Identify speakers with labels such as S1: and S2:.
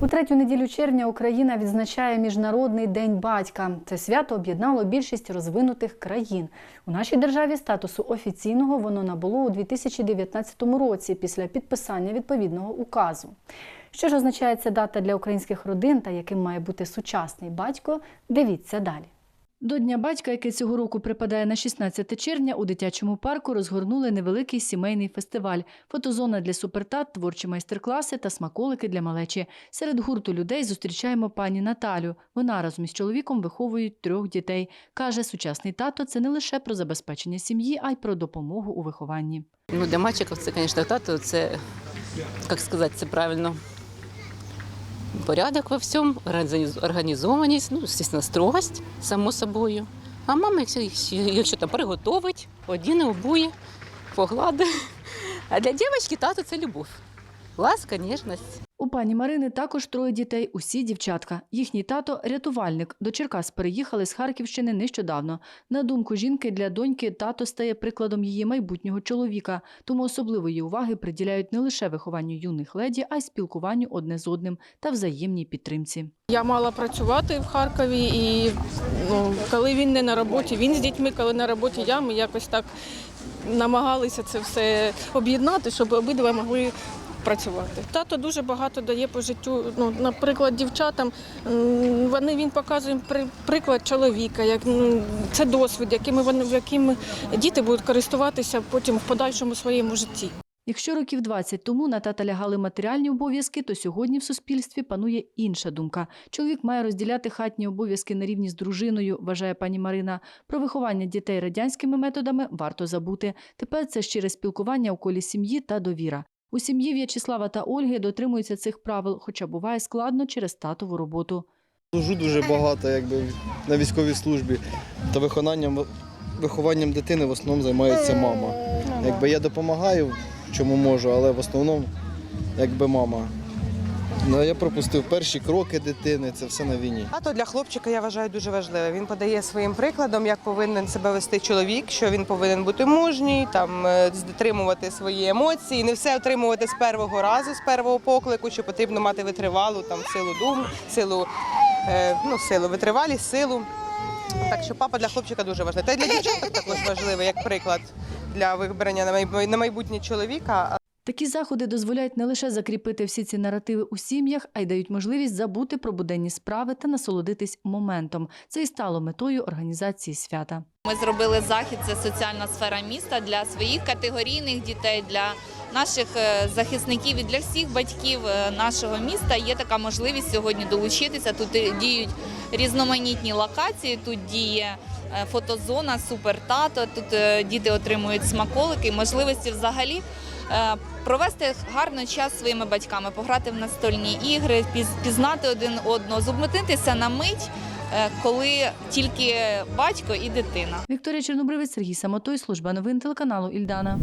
S1: У третю неділю червня Україна відзначає Міжнародний день батька. Це свято об'єднало більшість розвинутих країн. У нашій державі статусу офіційного воно набуло у 2019 році після підписання відповідного указу. Що ж означає ця дата для українських родин та яким має бути сучасний батько? Дивіться далі. До Дня батька, який цього року припадає на 16 червня, у дитячому парку розгорнули невеликий сімейний фестиваль, фотозона для супертат, творчі майстер-класи та смаколики для малечі. Серед гурту людей зустрічаємо пані Наталю. Вона разом із чоловіком виховують трьох дітей. Каже, сучасний тато це не лише про забезпечення сім'ї, а й про допомогу у вихованні.
S2: Ну, для мальчиков це, звісно, тато, це, як сказати, це правильно. Порядок во всьому, організованість, ну, звісно, строгость, само собою. А мама, якщо, якщо, там приготовить, одіне, обує, погладить. А для дівчинки тато це любов. Ласка, ніжність.
S1: У пані Марини також троє дітей, усі дівчатка. Їхній тато рятувальник. До Черкас переїхали з Харківщини нещодавно. На думку жінки, для доньки тато стає прикладом її майбутнього чоловіка, тому особливої уваги приділяють не лише вихованню юних леді, а й спілкуванню одне з одним та взаємній підтримці.
S3: Я мала працювати в Харкові, і ну, коли він не на роботі, він з дітьми, коли на роботі я, ми якось так намагалися це все об'єднати, щоб обидва могли працювати. Тато дуже багато дає по життю. Ну, наприклад, дівчатам вони він показує при- приклад чоловіка, як ну, це досвід, якими вони яким діти будуть користуватися потім в подальшому своєму житті.
S1: Якщо років 20 тому на тата лягали матеріальні обов'язки, то сьогодні в суспільстві панує інша думка. Чоловік має розділяти хатні обов'язки на рівні з дружиною, вважає пані Марина. Про виховання дітей радянськими методами варто забути. Тепер це щире спілкування у колі сім'ї та довіра. У сім'ї В'ячеслава та Ольги дотримуються цих правил, хоча буває складно через татову роботу.
S4: Служу дуже багато якби, на військовій службі. Та виконанням, вихованням дитини в основному займається мама. Якби я допомагаю, чому можу, але в основному якби мама. Ну, я пропустив перші кроки дитини, це все на війні.
S5: Тато для хлопчика я вважаю дуже важливе. Він подає своїм прикладом, як повинен себе вести чоловік, що він повинен бути мужній, там е, дотримувати свої емоції, не все отримувати з першого разу, з першого поклику, що потрібно мати витривалу там силу дум, силу, е, ну, силу, витривалість, силу. Так що папа для хлопчика дуже важливий. Та й для дівчаток також важливий, як приклад для вибрання на майбутнє чоловіка.
S1: Такі заходи дозволяють не лише закріпити всі ці наративи у сім'ях, а й дають можливість забути про буденні справи та насолодитись моментом. Це і стало метою організації свята.
S6: Ми зробили захід, це соціальна сфера міста для своїх категорійних дітей, для наших е, захисників і для всіх батьків е, нашого міста. Є така можливість сьогодні долучитися. Тут е, діють різноманітні локації. Тут діє фотозона, супертато. Тут діти отримують смаколики, можливості взагалі. Е, Провести гарно час своїми батьками, пограти в настольні ігри, піз- пізнати один одного, зубмититися на мить, е, коли тільки батько і дитина.
S1: Вікторія Чорнобривець, Сергій Самотой, служба новин телеканалу Ільдана.